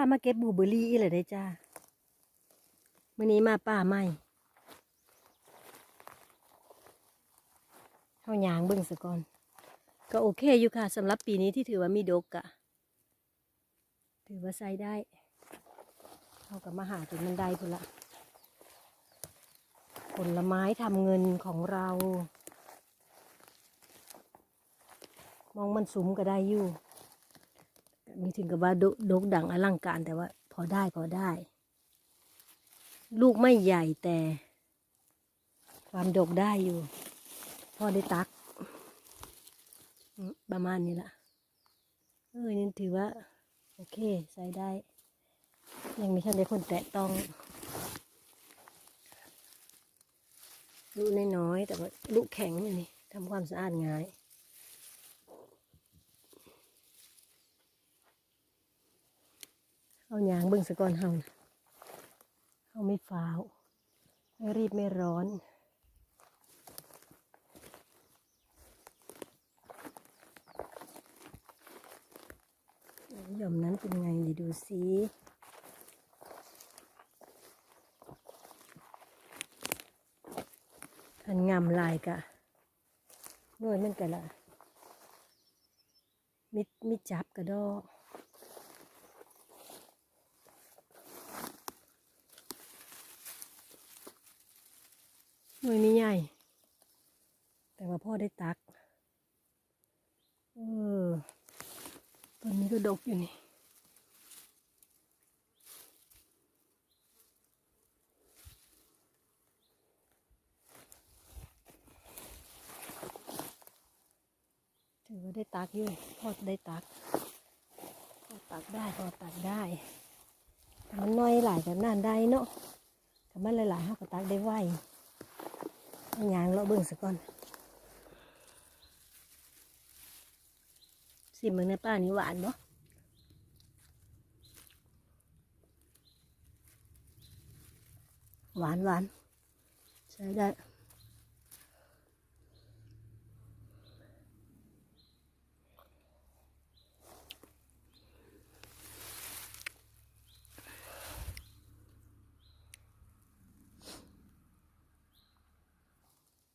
ามาเก็บบลูเบอร์รี่อีเลยได้จ้ามื่อนี้มาป่าใหม่เฮายางเบิ่งซะก่อน ก็โอเคอยู่ค่ะสำหรับปีนี้ที่ถือว่ามีดกอะถือว่าใส่ได้เฮากับมาหาจนมันได้พุ่นละผลไม้ทำเงินของเรา มองมันสุมก็ได้อยู่ มีถึงกับว่าดดกดังอลังการแต่ว่า พอได้พอได้ ลูกไม่ใหญ่แต่ ความดกได้อยู่ พ่อได้ตัก ประมาณนี้ละเออนี่ถือว่า โอเค ใส่ได้ ยังไม่ทันได้คนแตะต้องลูกน้อยๆแต่ว่าลูกแข็งนี่ทำความสะอาดง่าย เอายางเบิ่งสะก่อนเฮาเฮาไม่ฟ้าวไม่รีบไม่ร้อนหย่อมนั้นเป็นไงเดี๋ยวดูสิอันงามลายกะนวยมันกะละมิดมิดจับกะดอก น่วยไม่ใหญ่ แต่ว่าพ่อได้ตัก เออต้นนี้ก็ดกอยู่นี่ ถือว่าได้ตักอยู่พ่อได้ตักพ่อตักได้พ่อตักได้มันน้อยหลายกันนั่นได้เนาะแต่มันหลายๆห้าก็ตักได้ไว ยางเลาเบิ่งสักก่อน สิมึงในป้านี่หวานบ่หวานหวานใช้ได้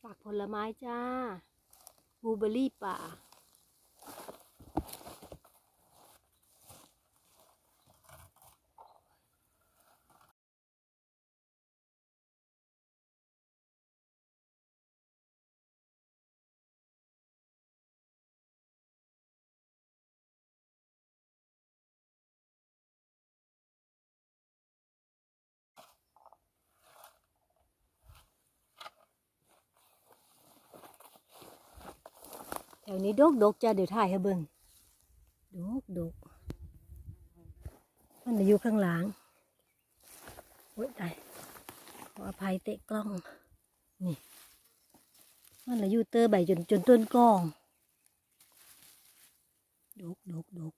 ฝากผลไม้จ้าบลูเบอร์รี่ป่า วนี้ดกดกจ้าเดี๋ยวถ่ายให้เบิ่งดกดกมันอยู่ข้างหลังโอ้ยตายขออภัยเตะกล้อง นี่ มันน่ะอยู่เตอร์ใบจนจนต้นกล้องดกดกดก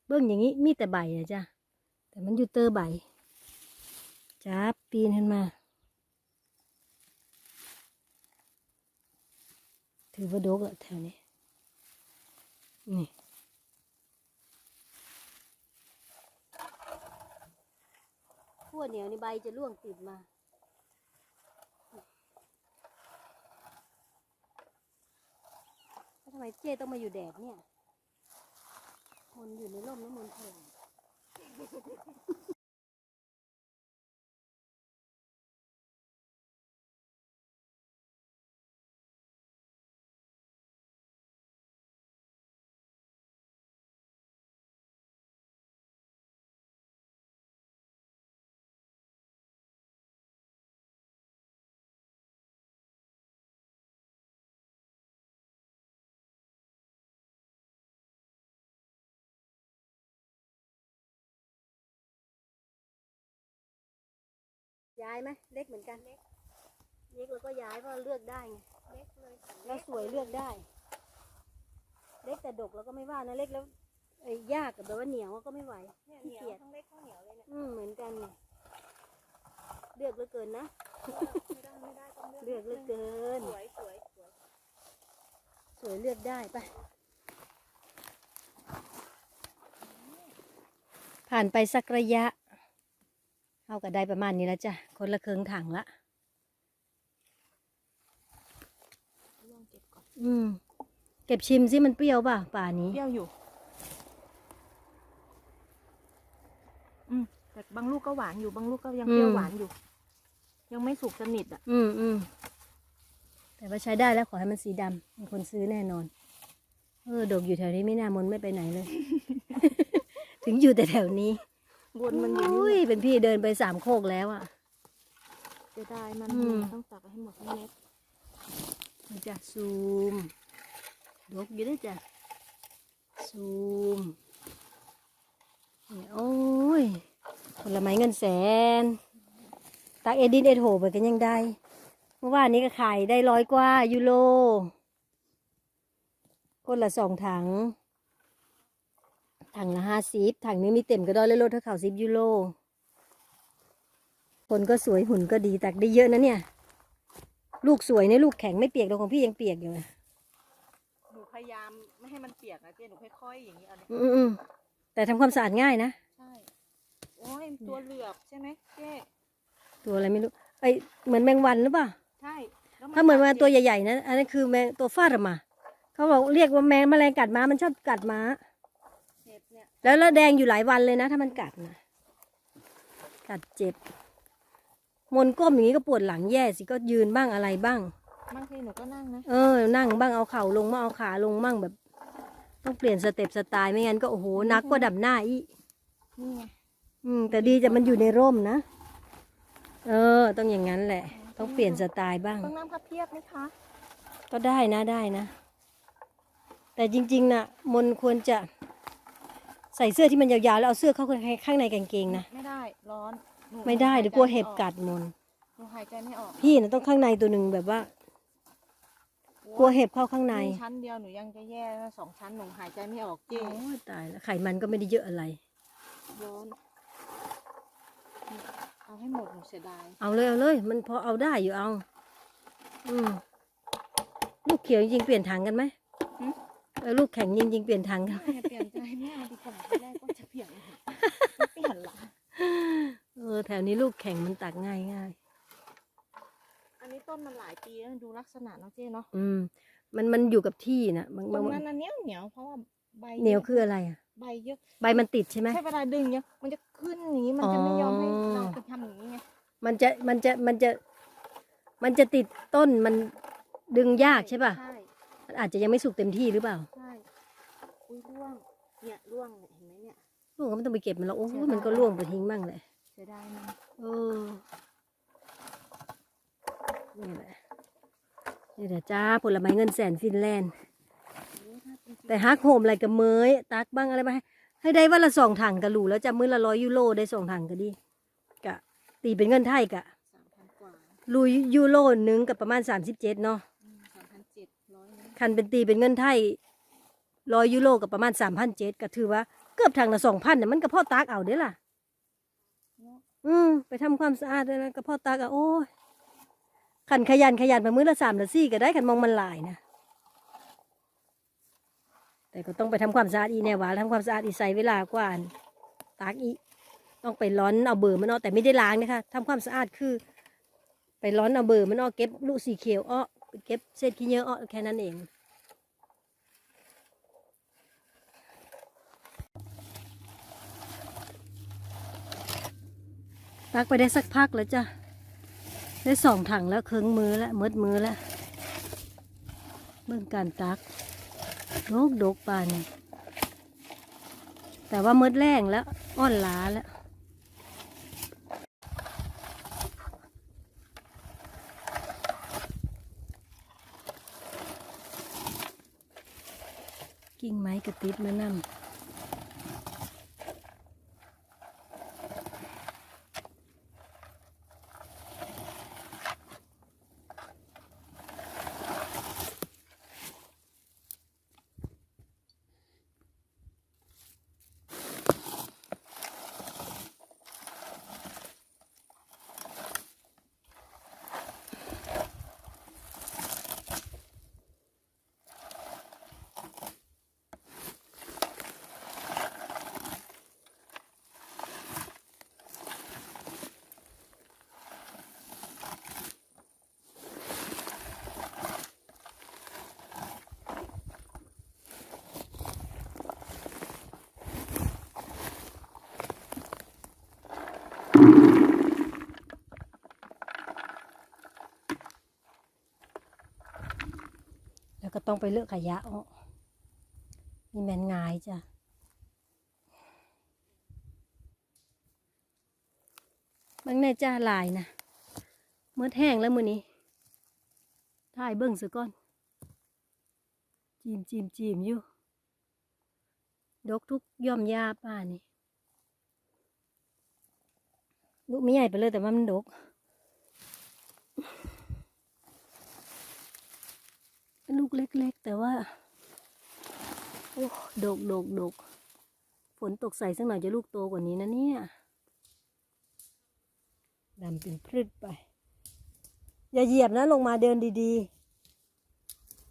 เบิ่งอย่างนี้มีแต่ใบนะจ้ะแต่มันอยู่เตอร์ใบจับปีนขึ้นมา ถือว่าดกอะแถวนี้ นี่ขั้วเหนียวนี่ใบจะร่วงติดมาทำไมเจ้ต้องมาอยู่แดดเนี่ย คนอยู่ในร่มน้ำมันแพง ย้ายไหมเล็กเหมือนกันเล็กเล็กแล้วก็ย้ายเพราะเลือกได้ไงเล็กเลยค่ะแล้วสวยเลือกได้ เล็กแต่ดกแล้วก็ไม่ว่านะเล็กแล้วไอ้ยากกับแบบว่าเหนียวก็ไม่ไหวเนี่ยเหนียวขี้เกียจทั้งเล็กทั้งเหนียวเลยเนี่ยอืมเหมือนกันไงเลือกเหลือเกินนะไม่ได้ไม่ได้ต้องเลือกเหลือเกิน สวยสวยสวยสวยเลือกได้ไปผ่านไปสักระยะ เอาก็ได้ประมาณนี้แล้วจ้ะ คนละเครื่องถังละลองเก็บก่อนอืม เก็บชิมสิมันเปรี้ยวป่ะป่านี้ เปรี้ยวอยู่ อืม แต่บางลูกก็หวานอยู่ บางลูกก็ยังเปรี้ยวอืมหวานอยู่ ยังไม่สุกสนิทอะ อืมอืมแต่ว่าใช้ได้แล้วขอให้มันสีดำมีคนซื้อแน่นอน เออดกอยู่แถวนี้ไม่น่ามนไม่ไปไหนเลย ถึงอยู่แต่แถวนี้ วนมันอยู่อุ้ยนี่เป็นพี่เดินไปสามโคกแล้วอะ จะได้มันอืม ต้องตักให้หมดทั้งเม็ดมันจะซูมดกอยู่ด้วยจ้ะซูมนี่โอ้ยผลไม้เงินแสนตักเอดินเอดโหไปกันยังได้ เมื่อวานนี้ก็ขายได้ร้อยกว่ายูโรคนละสองถัง ถังละห้าสิบถังนี้มีเต็มก็ได้เลยลดเท่าเขาสิบยูโรคนก็สวยหุ่นก็ดีตักได้เยอะนะเนี่ย ลูกสวยเนี่ยลูกแข็งไม่เปียกหรอกของพี่ยังเปียกอยู่นะหนูพยายามไม่ให้มันเปียกนะเจ๊หนูค่อยๆอย่างนี้เอาเนี่ยอืมอืมแต่ทำความสะอาดง่ายนะ ใช่โอ้ยตัวเหลือบใช่ไหมเจ๊ตัวอะไรไม่รู้ไอยเหมือนแมงวันหรือเปล่า ใช่แล้วถ้าเหมือนแมงตัวกัดใหญ่ๆนะอันนั้นคือแมงตัวฟาดออกมา เขาบอกเรียกว่าแมงแมลงกัดม้ามันชอบกัดม้าเห็บเนี่ย แล้วแล้วแดงอยู่หลายวันเลยนะ ถ้ามันกัดนะกัดเจ็บ มนก้มอย่างนี้ก็ปวดหลังแย่สิก็ยืนบ้างอะไรบ้าง บางทีหนูก็นั่งนะ เออ นั่งบ้างเอาเข่าลงบ้างเอาขาลงบ้างแบบ ต้องเปลี่ยนสเต็ปสไตล์ไม่งั้นก็โอ้โหนักกว่าดับหน้าอีกนี่ไงอืม แต่ดีแต่มันอยู่ในร่มนะ เออ ต้องอย่างนั้นแหละ ต้องเปลี่ยนสไตล์บ้าง ต้องนั่งพับเพียบไหมคะ ก็ได้นะได้นะ แต่จริง ๆนะมนควรจะใส่เสื้อที่มันยาวๆแล้วเอาเสื้อเข้าข้างในกางเกงนะไม่ได้ร้อนหนูไม่ได้เดี๋ยวกลัวเห็บกัดมนหนูหายใจไม่ออกพี่นะต้องข้างในตัวหนึ่งแบบว่า กลัวเห็บเข้าข้างในมีชั้นเดียวหนูยังจะแย่แล้วสองชั้นหนูหายใจไม่ออกเจ๊โอ้ยตายแล้วไขมันก็ไม่ได้เยอะอะไรร้อนเอาให้หมดหนูเสียดายเอาเลยเอาเลย มันพอเอาได้อยู่เอา อืมลูกเขียวจริงๆเปลี่ยนถังกันไหม เออลูกแข็งจริงๆเปลี่ยนถังกันเปลี่ยนใจไม่เอาดีกว่าแรกก็จะเปลี่ยนเปลี่ยนหรอเออแถวนี้ลูกแข็งมันตักง่ายง่ายอันนี้ต้นมันหลายปีแล้วดูลักษณะเนาะเจ๊เนาะอืม มันมันอยู่กับที่นะบางตรบางงนั้นอันเนียเหนียวเพราะว่าใบเหนียวคืออะไรอะใบเยอะใบมันติดใช่ไหมใช่เวลาดึงเนี่ยมันจะขึ้นอย่างนี้มันจะไม่ยอมให้อ๋อเราไปทำอย่างนี้ไงมันจะมันจะมันจะ มันจะติดต้นมันดึงยากใช่ป่ะใช่มันอาจจะยังไม่สุกเต็มที่หรือเปล่า อุ้ยร่วง เนี่ยร่วงเนี่ยเห็นไหมเนี่ย ลูกก็ไม่ต้องไปเก็บมันหรอกโอ้เสียยดายมันก็ร่วงไปทิ้งบ้างแหละเสียดายมันเออนี่แหละนี่แหละจ้าผลไม้เงินแสนฟินแลนด์รู้ถ้าจริงๆแต่ฮักโฮมอะไรกับเมยตักบ้างอะไรมาให้ให้ได้วันละสองถังกะหลูแล้วจะมื้อละร้อยยูโรได้สองถังก็ดีกะ ตีเป็นเงินไทยกะสามพันกว่าลุยยูโรหนึ่งกับประมาณสามสิบเจ็ดเนาะสามพันเจ็ดร้อยนะคันเป็นตีเป็นเงินไทย ร้อยยูโรกับประมาณสามพันเจ็ดก็ถือว่า เกือบถังละสองพันเนี่ยมันก็พ่อตักเอาเด้ล่ะเนาะอืมไปทำความสะอาดเลยนะก็พ่อตักเอาโอ้ยขันขยันขยันไปมื้อละสามละสี่ก็ได้ขันมองมันหลายนะแต่ก็ต้องไปทำความสะอาดอีแน่หวาทำความสะอาดอีใส่เวลากว่าอันตากอีต้องไปร้อนเอาเบอร์มันออกแต่ไม่ได้ล้างนะคะทำความสะอาดคือ ไปร้อนเอาเบอร์มันออกเก็บลูกสีเขียวออกเก็บเศษขี้เหยอะออกแค่นั้นเอง ตักไปได้สักพักแล้วจ้ะ ได้สองถังแล้วเคืองมือแล้วมืดมือแล้วเบื้องการตักโดกโดกปานแต่ว่ามืดแรงแล้ว อ่อนล้าแล้วกิ่งไม้กระติดมานำ แล้วก็ต้องไปเลือกขยะออกนี่แมนงายจ้ะบางแน่จ้าลายนะเมื่อแห้งแล้วมือนี้ถ่ายเบิ่งซะก่อน จีมจีมจีมอยู่ ดกทุกย่อมยาป้านี่ ลูกไม่ใหญ่ไปเลยแต่ว่ามันดก ลูกเล็กๆ แต่ว่า โอ้ดกดกดกฝนตกใส่สักหน่อยจะลูกโตกว่านี้นะเนี่ยดำเป็นพืชไป อย่าเหยียบนะลงมาเดินดี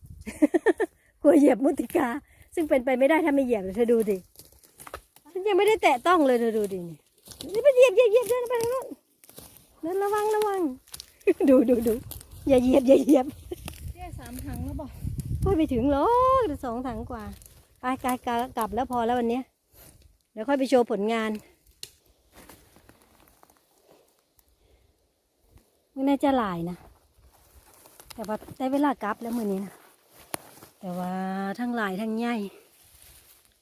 ๆ กลัวเหยียบมุติกา ซึ่งเป็นไปไม่ได้ถ้าไม่เหยียบเธอดูดิฉันยังไม่ได้แตะต้องเลยเธอดูดินี่ บเหยียบเหยียบเดินไปทางโน้นเดินระวังระวัง ดูดูดูอย่าเหยียบอย่าเหยียบเจ๊สามถังแล้วบอกพูดไปถึงหรอกสองถังกว่าไปกายกลับแล้วพอแล้ววันเนี้ยเดี๋ยวค่อยไปโชว์ผลงานไม่น่าจะหลายนะ แต่ว่าได้เวลากลับแล้วมือนี้นะแต่ว่าทั้งหลายทั้งใหญ่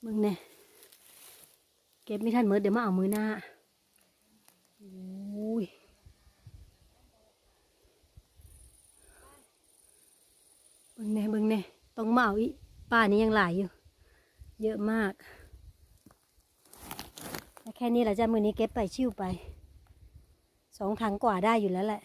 มึงเนี่ยเก็บไม่ทันมือเดี๋ยวมาเอามือหน้า อุ้ยเบิ่งเนี่ยเบิ่งเน่ต้องมาเอาอีป่านี้ยังหลายอยู่ เยอะมากแแค่นี้แหละจ้ามือนี้เก็บไปชิวไป สองถังกว่าได้อยู่แล้วแหละ